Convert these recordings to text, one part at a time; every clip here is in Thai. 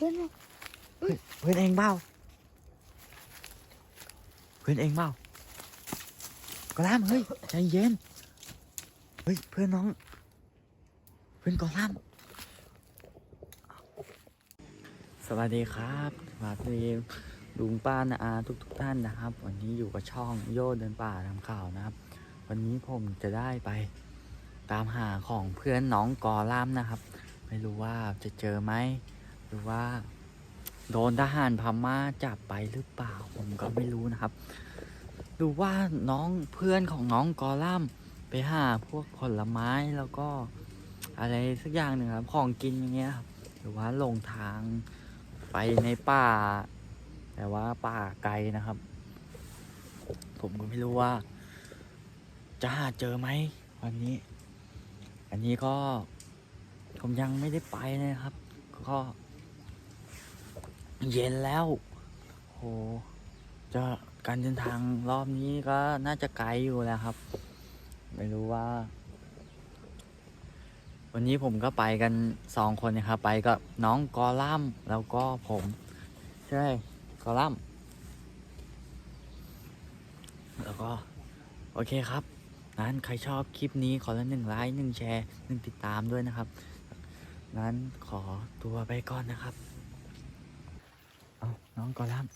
พื่อนเพื่อนเองเปล่าเพื่อนเองเปล่าก็ล่ามเฮ้ยใจเย็นเฮ้ยเพื่อนน้อง เพื่อนกอล่ามสวัสดีครับสวัสดีลุงป้านาอาทุกทุกท่านนะครับ วันนี้อยู่กับช่องโยเดินป่าทำข่าวนะครับ วันนี้ผมจะได้ไปตามหาของเพื่อนน้องกอล่ามนะครับ ไม่รู้ว่าจะเจอไหม หรือว่า โดนทหารพม่าจับไปหรือเปล่าผมก็ไม่รู้นะครับ หรือว่าน้องเพื่อนของน้องกอลัมไปหาพวกผลไม้แล้วก็อะไรสักอย่างหนึ่งครับของกินอย่างเงี้ยครับหรือว่าลงทางไปในป่า แต่ว่าป่าไกลนะครับ ผมก็ไม่รู้ว่า จะหาเจอไหมวันนี้ อันนี้ก็ผมยังไม่ได้ไปเลยครับ ก็ เย็นแล้วโหจะการเดินทางรอบนี้ก็น่าจะไกลอยู่แล้วครับ ไม่รู้ว่า วันนี้ผมก็ไปกันสองคนนะครับ ไปกับน้องกอลัมแล้วก็ผม ใช่กอลัมแล้วก็ โอเคครับงั้นใครชอบคลิปนี้ขอละหนึ่งไลค์หนึ่งแชร์หนึ่งติดตามด้วยนะครับงั้นขอตัวไปก่อนนะครับ น้องกอลัมน์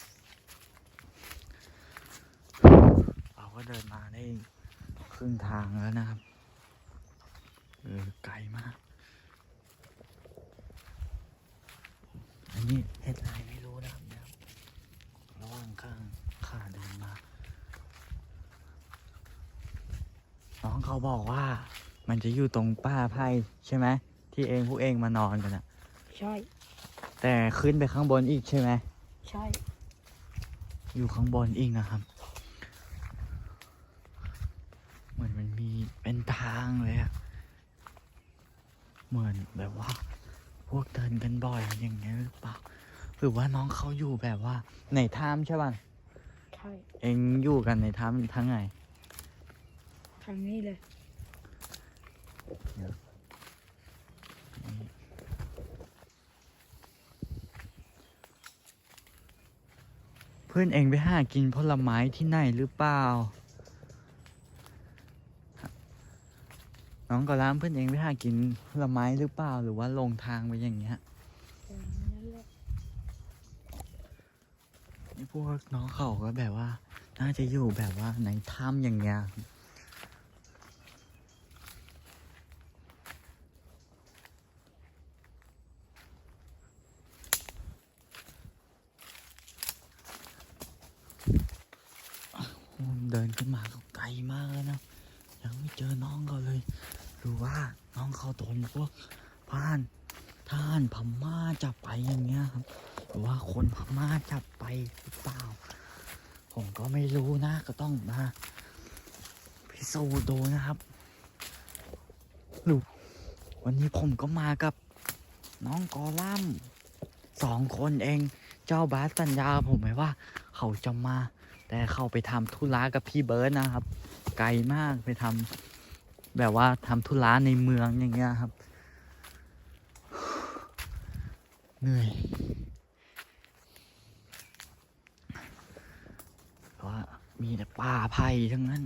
เราก็เดินมาได้ครึ่งทางแล้วนะครับ เออ ไกลมาก อันนี้เห็ดอะไรไม่รู้นะครับเนี่ยระหว่างข้างขาเดินมา น้องเขาบอกว่ามันจะอยู่ตรงป้าไผ่ใช่ไหม ที่เองพวกเองมานอนกันอะใช่ แต่ขึ้นไปข้างบนอีกใช่ไหม ใช่ อยู่ข้างบนอีกนะครับ เหมือนมันมีเป็นทางเลยอะเหมือนแบบว่า พวกเดินกันบ่อยอย่างเงี้ยหรือเปล่าหรือว่าน้องเขาอยู่แบบว่า ในถ้ำใช่ป่ะใช่ เองอยู่กันในถ้ำทั้งไง ทางนี้เลย พื่อนเองไปหากินผลไม้ที่ไหนหรือเปล่า น้องกอล้ามเพื่อนเองไปหากินผลไม้หรือเปล่า หรือว่าลงทางไปอย่างเงี้ยนี่พวกน้องเขาก็แบบว่า น่าจะอยู่แบบว่าในถ้ำอย่างเงี้ยโอ้เดิน ขึ้นมาไกลมากแล้วนะยังไม่เจอน้องเขาเลย หรือว่าน้องเขาโดนพวกผ่านท่านพม่าจับไปอย่างเงี้ยครับ หรือว่าคนพม่าจับไปหรือเปล่า ผมก็ไม่รู้นะ ก็ต้องมาพิสูจน์ดูนะครับลูกวันนี้ผมก็มากับน้องกอลัมสองคนเอง เจ้าบาสสัญญาผมไว้ว่า เขาจะมา แต่เข้าไปทำธุระกับพี่เบิร์ดนะครับ ไกลมากไปทำแบบว่าทำธุระในเมืองอย่างเงี้ยครับ เหนื่อยเพราะว่ามีแต่ป่าไผ่ทั้งนั้น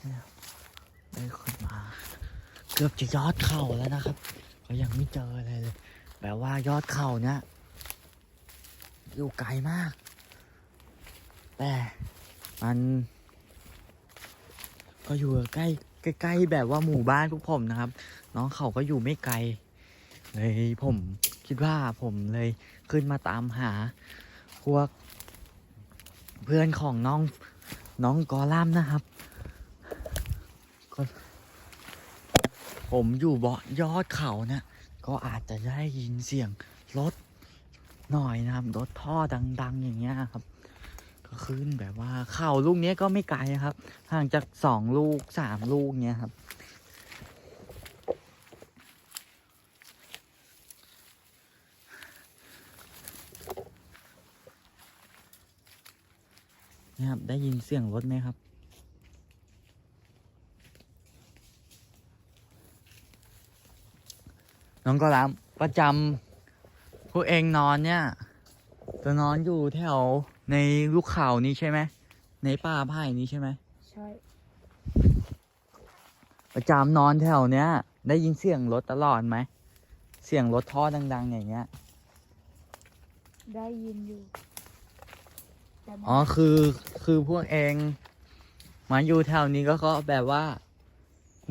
เนี่ยได้ขึ้นมา เกือบจะยอดเข่าแล้วนะครับ ก็ยังไม่เจออะไรเลย แบบว่ายอดเขาเนี่ยอยู่ไกลมาก แต่มันก็อยู่ใกล้ใกล้ๆแบบว่าหมู่บ้านพวกผมนะครับ น้องเขาก็อยู่ไม่ไกลเลยผมคิดว่าผมเลยขึ้นมาตามหา พวก เพื่อนของน้องน้องกอลัมน์นะครับก็ ผมอยู่เบาะยอดเขาเนี่ยก็อาจจะได้ยินเสียงรถหน่อยนะครับรถท่อดัง ๆ อย่างเงี้ยครับ ก็ขึ้นแบบว่าเข่าลูกเนี้ยก็ไม่ไกลครับห่างจากสองลูกสามลูกเนี้ยครับ นี่ครับ ได้ยินเสียงรถไหมครับ น้องก็รับประจำพวกเองนอนเนี่ยจะนอนอยู่แถวในลูกเขานี้ใช่ไหมในป่าไผ่นี้ใช่ไหมใช่ ประจำนอนแถวเนี้ย ได้ยินเสียงรถตลอดไหมเสียงรถท่อดัง ๆ อย่างเงี้ย ได้ยินอยู่แต่ไม่อ๋อคือคือพวกเองมาอยู่แถวนี้ก็ก็แบบว่า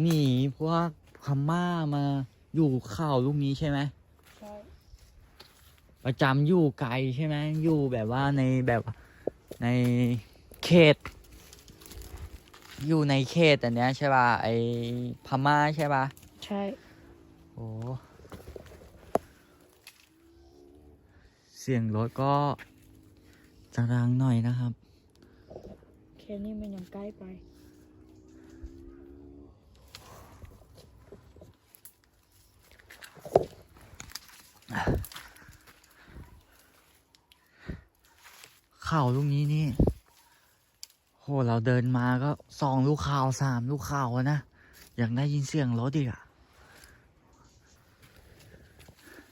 หนีพวกพม่ามา อยู่เขาลูกนี้ใช่ไหมใช่ประจำอยู่ไกลใช่ไหมอยู่แบบว่าในแบบในเขต อยู่ในเขตอันเนี้ยใช่ป่ะไอพม่าใช่ป่ะใช่โอ้เสียงรถก็จะดังหน่อยนะครับ แค่นี้มันยังใกล้ไป เข่าลูกนี้นี่ โห เราเดินมาก็สองลูกข่าวสามลูกข่าวอะนะยังได้ยินเสียงรถอีกอะ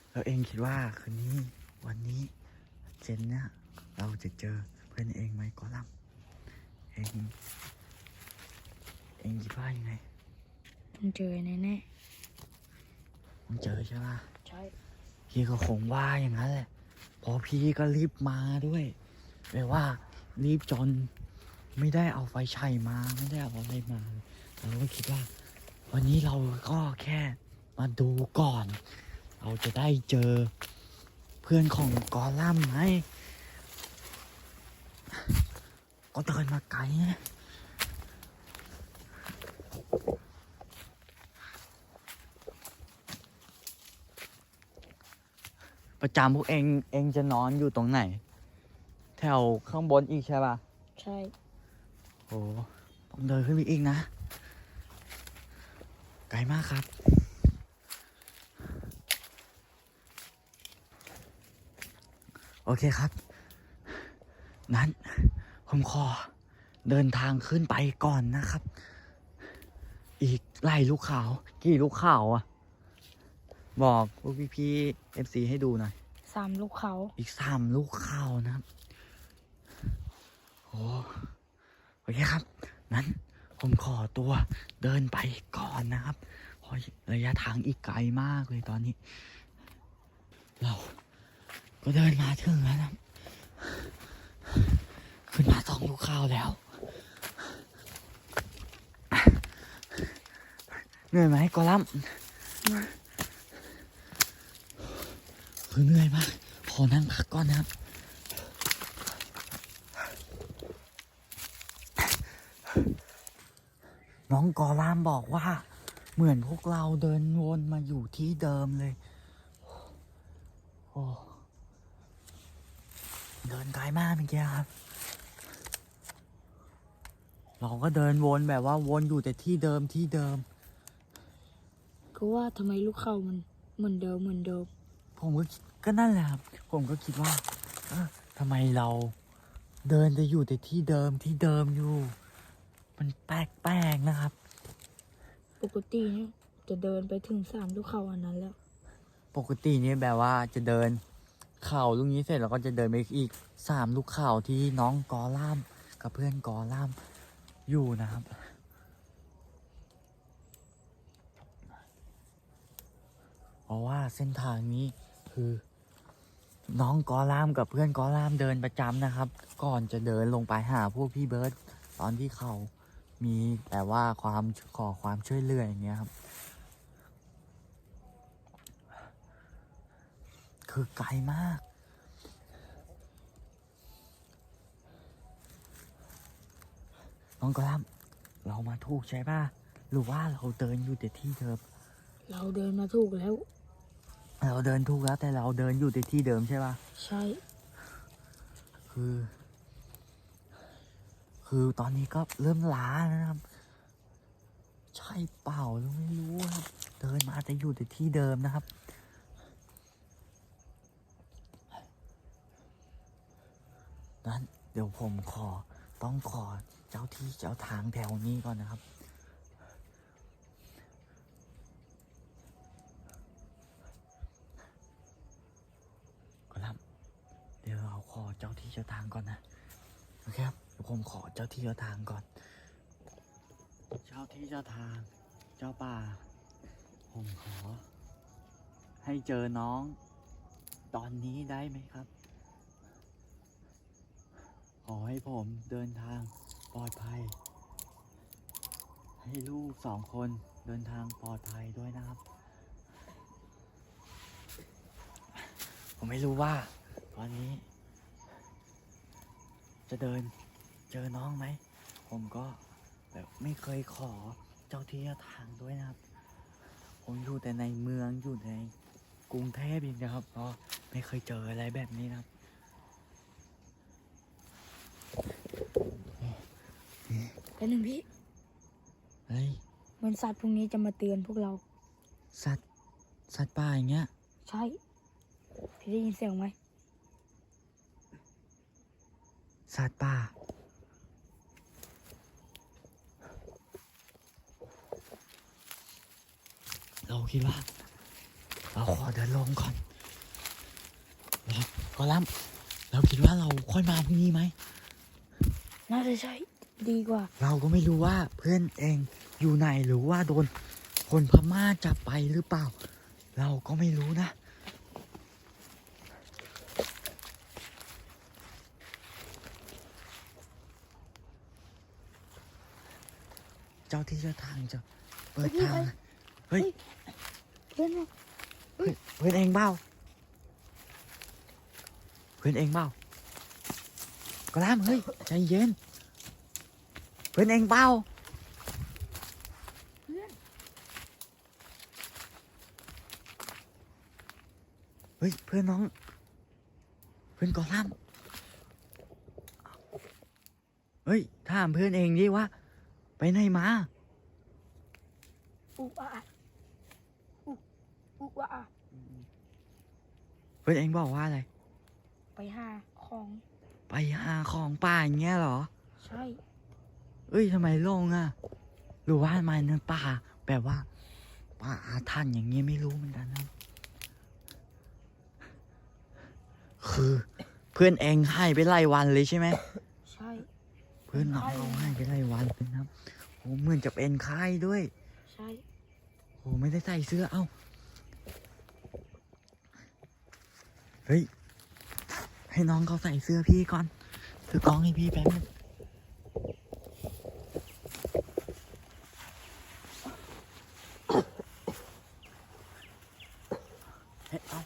แล้วเองคิดว่าคืนนี้วันนี้เจนเนี่ยเราจะเจอเพื่อนเองไหมก็ล่ำเองเองคิดว่ายังไงต้องเจอแน่ต้องเจอใช่ปะๆใช่ พี่ก็คงว่าอย่างนั้นแหละ พอพี่ก็รีบมาด้วยแปลว่ารีบจนไม่ได้เอาไฟฉายมาไม่ได้เอาอะไรมาเราก็คิดว่า วันนี้เราก็แค่มาดูก่อน เราจะได้เจอเพื่อนของกอลัมไหมก็เดินมาไกลนะ ประจำพวกเองเองจะนอนอยู่ตรงไหน แถวข้างบนอีกใช่ป่ะใช่ โอ้ต้องเดินขึ้นไปอีกนะ ไกลมากครับโอเคครับ นั้นผมขอเดินทางขึ้นไปก่อนนะครับ อีกไล่ลูกขาว กี่ลูกขาวอะ บอกพวกพี่ๆเอฟซีให้ดูหน่อยสามลูกเขา อีกสามลูกข้าวนะครับโอ้โอเคครับ นั้นผมขอตัวเดินไปก่อนนะครับเพราะระยะทางอีกไกลมากเลยตอนนี้ เราก็เดินมาถึงแล้วนะครับขึ้นมาสองลูกข้าวแล้ว เหนื่อยไหมกอลัมน์คือ เหนื่อยมาก ขอนั่งพักก่อนนะครับ น้องกอลามบอกว่า เหมือนพวกเราเดินวนมาอยู่ที่เดิมเลย โอ้เดินไกลมากเมื่อกี้ครับ เราก็เดินวนแบบว่าวนอยู่แต่ที่เดิมที่เดิม ก็ว่าทำไมลูกเขามันเหมือนเดิมเหมือนเดิม ผมก็คิดก็นั่นแหละครับ ผมก็คิดว่าเอ้อทำไมเราเดินจะอยู่แต่ที่เดิมที่เดิมอยู่ มันแปลกๆนะครับ ปกติเนี่ยจะเดินไปถึงสามลูกเขาอันนั้นแล้ว ปกตินี่แบบว่าจะเดินเข่าลูกนี้เสร็จแล้วก็จะเดินไปอีกสามลูกเข่าที่น้องกอล่ามกับเพื่อนกอล่ามอยู่นะครับ เพราะว่าเส้นทางนี้ คือ น้องกอล่ามกับเพื่อนกอล่ามเดินประจำนะครับ ก่อนจะเดินลงไปหาพวกพี่เบิร์ตตอนที่เขามีแบบว่าความขอความช่วยเหลืออย่างเงี้ยครับ คือไกลมาก น้องกอลัมเรามาถูกใช่ป่ะหรือว่าเราเดินอยู่แต่ที่เดิมเราเดินมาถูกแล้ว เราเดินถูกแล้วแต่เราเดินอยู่แต่ที่เดิมใช่ป่ะใช่ คือ คือตอนนี้ก็เริ่มล้านะครับ ใช่เปล่าเราไม่รู้ครับ เดินมาแต่อยู่แต่ที่เดิมนะครับนั้นเดี๋ยวผมขอต้องขอเจ้าที่เจ้าทางแถวนี้ก่อนนะครับ ที่เจ้าทางก่อนนะโอเคครับผมขอเจ้าที่เจ้าทางก่อน เจ้าที่เจ้าทาง เจ้าป่า ผมขอ ให้เจอน้อง ตอนนี้ได้ไหมครับ ขอให้ผมเดินทางปลอดภัย ให้ลูกสองคนเดินทางปลอดภัยด้วยนะครับ ผมไม่รู้ว่า ตอนนี้ จะเดินเจอน้องไหม ผมก็แบบไม่เคยขอเจ้าที่เจ้าทางด้วยนะครับ ผมอยู่แต่ในเมืองอยู่ในกรุงเทพเองนะครับก็ไม่เคยเจออะไรแบบนี้นะครับเป็นหนึ่งพี่เฮ้ยเหมือนสัตว์พวกนี้จะมาเตือนพวกเรา สัตว์ สัตว์ป่าอย่างเงี้ย ใช่ พี่ได้ยินเสียงไหม สัตว์ป่า เราคิดว่า เราขอเดินลงก่อนแล้วก็ล่ำเราคิดว่าเราค่อยมาพรุ่งนี้ไหม น่าจะใช่ดีกว่า เราก็ไม่รู้ว่าเพื่อนเองอยู่ไหนหรือว่าโดนคนพม่าจับไปหรือเปล่า เราก็ไม่รู้นะ เจ้าที่เจ้าทางจะเปิดทางนะเฮ้ยเพื่อนบอกเฮ้ยเพื่อนเองเบ้าเพื่อนเองเบ้าก็ล่ามเฮ้ยใจเย็น เพื่อนเองเบ้าเพื่อนเฮ้ยเพื่อนน้อง เพื่อนกอลัมน์เฮ้ยถามเพื่อนเองดิว่า ไปไหนมาอุอะอะอุอุอะอะเพื่อนเองบอกว่าอะไร ไปหาของ ไปหาของป่าอย่างเงี้ยเหรอ ใช่ เอ้ยทำไมลงอะ หรือว่ามันนั้นป่าแบบว่า ป่าอาถรรพ์อย่างเงี้ยไม่รู้เหมือนกันนะ คือ เพื่อนเองหายไปหลายวันเลยใช่ไหมใช่ เพื่อนน้องเราหายไปหลายวันเลยนะครับโอ้เหมือนจะเป็นไข้ด้วย ใช่โอ้ไม่ได้ใส่เสื้อเอ้าเฮ้ยให้น้องเขาใส่เสื้อพี่ก่อนถือกล้องให้พี่แป๊บนึงเฮ้ยเอา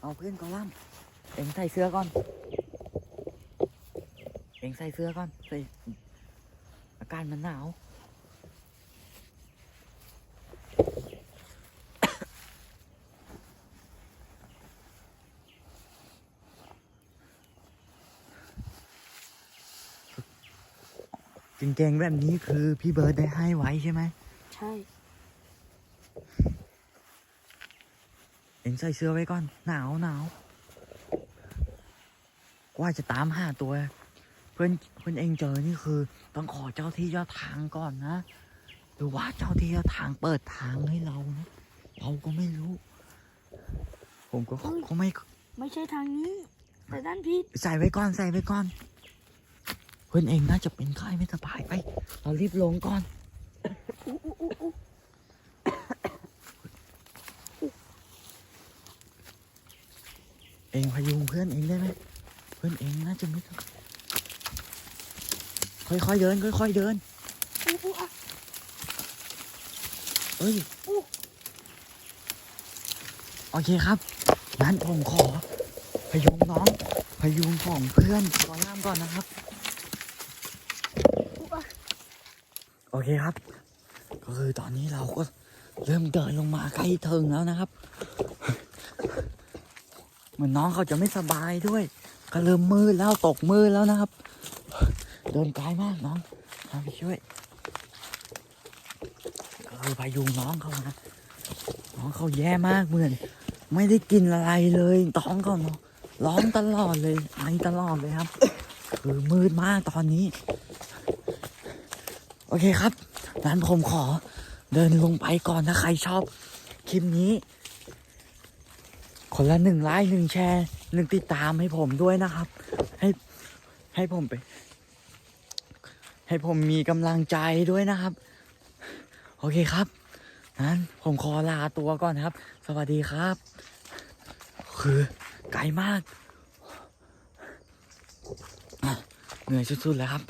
เอาเพื่อนกอล่ำเอ็งใส่เสื้อก่อนเองใส่เสื้อก่อนใส่อากาศมันหนาวจริงแบบนี้คือพี่เบิร์ดได้ให้ไว้ใช่ไหม ใช่ เอ็งใส่เสื้อไว้ก่อน หนาวหนาวกว่าจะตามหาตัว เพื่อนเพื่อนเอ็งเจอนี่คือ ต้องขอเจ้าที่เจ้าทางก่อนนะหรือว่าเจ้าที่เจ้าทางเปิดทางให้เรานะเราก็ไม่รู้ ผมก็ก็ไม่ไม่ใช่ทางนี้แต่ด้านผิดใส่ไว้ก่อนใส่ไว้ก่อน เพื่อนเองน่าจะเป็นไข้ไม่สบายไป เรารีบลงก่อนอุอุอุอุเองพยุงเพื่อนเองได้ไหมเพื่อนเองน่าจะไม่สบาย ค่อยๆเดินค่อยๆเดินเอ้ยโอเคครับงั้นผมขอพยุงน้องพยุงของเพื่อนก่อนน้ำก่อนนะครับ โอเคครับ ก็คือตอนนี้เราก็เริ่มเดินลงมาใกล้ถึงแล้วนะครับ เหมือนน้องเขาจะไม่สบายด้วย ก็เริ่มมืดแล้วตกมืดแล้วนะครับ เดินไกลมากน้องมาไปช่วยก็คือพายุงน้องเขานะน้องเขาแย่มากเหมือน ไม่ได้กินอะไรเลยท้องเขาเนาะร้องตลอดเลยไอตลอดเลยครับ คือมืดมากตอนนี้ โอเคครับงั้นผมขอเดินลงไปก่อนถ้าใครชอบคลิปนี้ คนละหนึ่งไลค์หนึ่งแชร์หนึ่งติดตามให้ผมด้วยนะครับ ให้ให้ผมไป ให้ผมมีกำลังใจด้วยนะครับ โอเคครับนั้นผมขอลาตัวก่อนครับ สวัสดีครับ คือไกลมากเหนื่อยสุดๆแล้วครับ